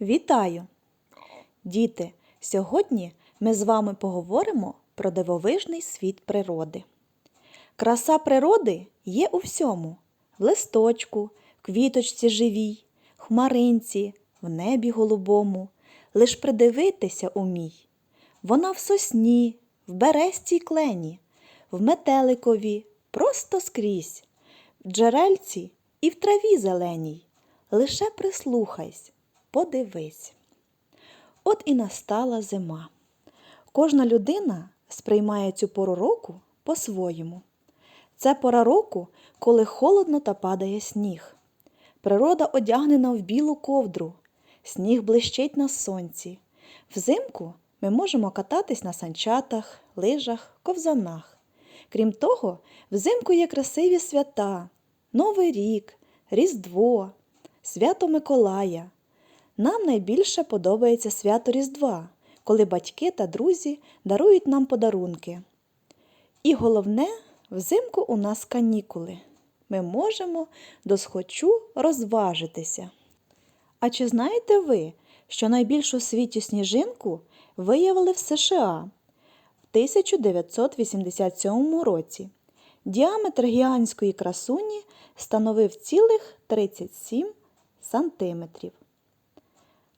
Вітаю! Діти! Сьогодні ми з вами поговоримо про дивовижний світ природи. Краса природи є у всьому: в листочку, квіточці живій, хмаринці, в небі голубому. Лиш придивитися умій. Вона в сосні, в бересті й клені, в метеликові, просто скрізь, в джерельці і в траві зеленій. Лише прислухайсь, подивись. От і настала зима. Кожна людина сприймає цю пору року по-своєму. Це пора року, коли холодно та падає сніг. Природа одягнена в білу ковдру, сніг блищить на сонці. Взимку ми можемо кататись на санчатах, лижах, ковзанах. Крім того, взимку є красиві свята, Новий рік, Різдво, свято Миколая. Нам найбільше подобається свято Різдва, коли батьки та друзі дарують нам подарунки. І головне, взимку у нас канікули. Ми можемо досхочу розважитися. А чи знаєте ви, що найбільшу світі сніжинку виявили в США в 1987 році? Діаметр гігантської красуні становив цілих 37 сантиметрів.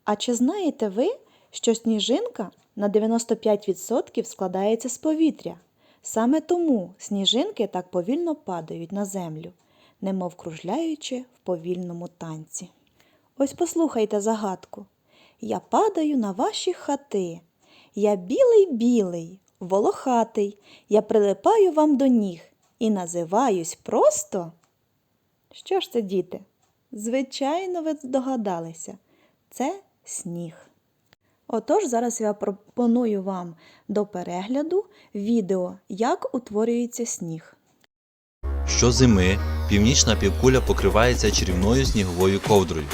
А чи знаєте ви, що сніжинка на 95% складається з повітря? Саме тому сніжинки так повільно падають на землю, немов кружляючи в повільному танці. Ось послухайте загадку. Я падаю на ваші хати. Я білий білий, волохатий, я прилипаю вам до ніг і називаюсь просто. Що ж це, діти? Звичайно, ви здогадалися. Це сніг. Отож, зараз я пропоную вам до перегляду відео, як утворюється сніг. Щозими північна півкуля покривається чарівною сніговою ковдрою.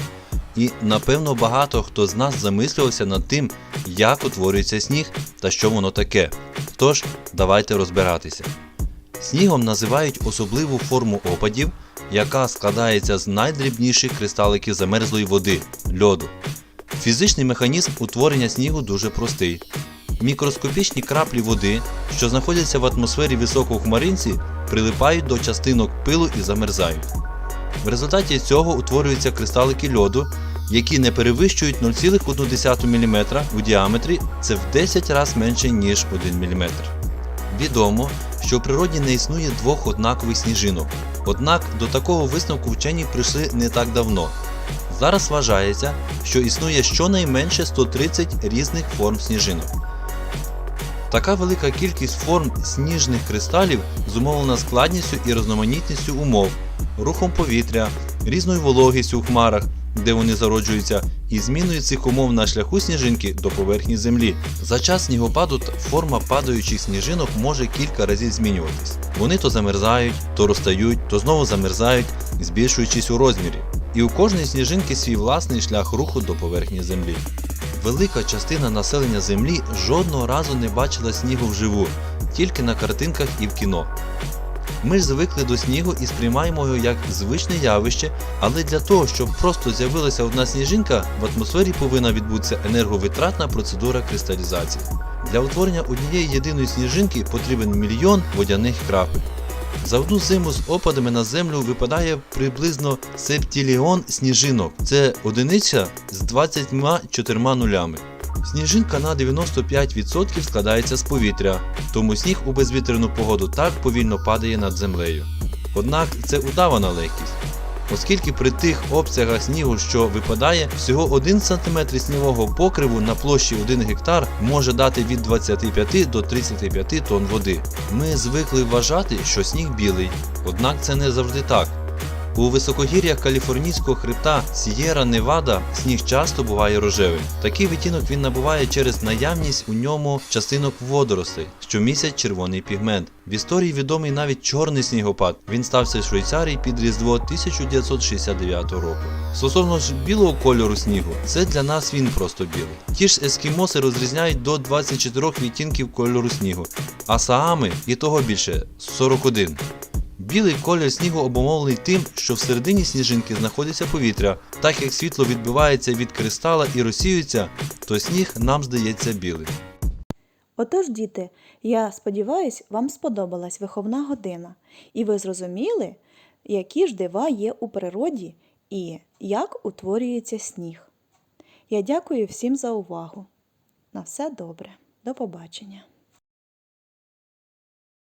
І напевно багато хто з нас замислювався над тим, як утворюється сніг та що воно таке. Тож, давайте розбиратися. Снігом називають особливу форму опадів, яка складається з найдрібніших кристаликів замерзлої води льоду. Фізичний механізм утворення снігу дуже простий. Мікроскопічні краплі води, що знаходяться в атмосфері високого хмаринці, прилипають до частинок пилу і замерзають. В результаті цього утворюються кристалики льоду, які не перевищують 0,1 мм у діаметрі, це в 10 разів менше, ніж 1 мм. Відомо, що в природі не існує двох однакових сніжинок. Однак до такого висновку вчені прийшли не так давно. Зараз вважається, що існує щонайменше 130 різних форм сніжинок. Така велика кількість форм сніжних кристалів зумовлена складністю і різноманітністю умов, рухом повітря, різною вологістю у хмарах, де вони зароджуються, і зміною цих умов на шляху сніжинки до поверхні землі. За час снігопаду форма падаючих сніжинок може кілька разів змінюватись. Вони то замерзають, то розтають, то знову замерзають, збільшуючись у розмірі. І у кожної сніжинки свій власний шлях руху до поверхні землі. Велика частина населення Землі жодного разу не бачила снігу вживу, тільки на картинках і в кіно. Ми ж звикли до снігу і сприймаємо його як звичне явище, але для того, щоб просто з'явилася одна сніжинка, в атмосфері повинна відбутися енерговитратна процедура кристалізації. Для утворення однієї єдиної сніжинки потрібен мільйон водяних крапель. За одну зиму з опадами на землю випадає приблизно септіліон сніжинок. Це одиниця з 24 нулями. Сніжинка на 95% складається з повітря, тому сніг у безвітряну погоду так повільно падає над землею. Однак це удавана легкість, оскільки при тих обсягах снігу, що випадає, всього 1 см снігового покриву на площі 1 гектар може дати від 25 до 35 тонн води. Ми звикли вважати, що сніг білий, однак це не завжди так. У високогір'ях каліфорнійського хребта Сієра Невада сніг часто буває рожевим. Такий відтінок він набуває через наявність у ньому частинок водоростей, що містять червоний пігмент. В історії відомий навіть чорний снігопад. Він стався в Швейцарії під Різдво 1969 року. Стосовно ж білого кольору снігу, це для нас він просто білий. Ті ж ескімоси розрізняють до 24 відтінків кольору снігу, а саами і того більше 41. Білий колір снігу обумовлений тим, що всередині сніжинки знаходиться повітря. Так як світло відбивається від кристала і розсіюється, то сніг нам здається білим. Отож, діти, я сподіваюсь, вам сподобалась виховна година, і ви зрозуміли, які ж дива є у природі і як утворюється сніг. Я дякую всім за увагу. На все добре. До побачення.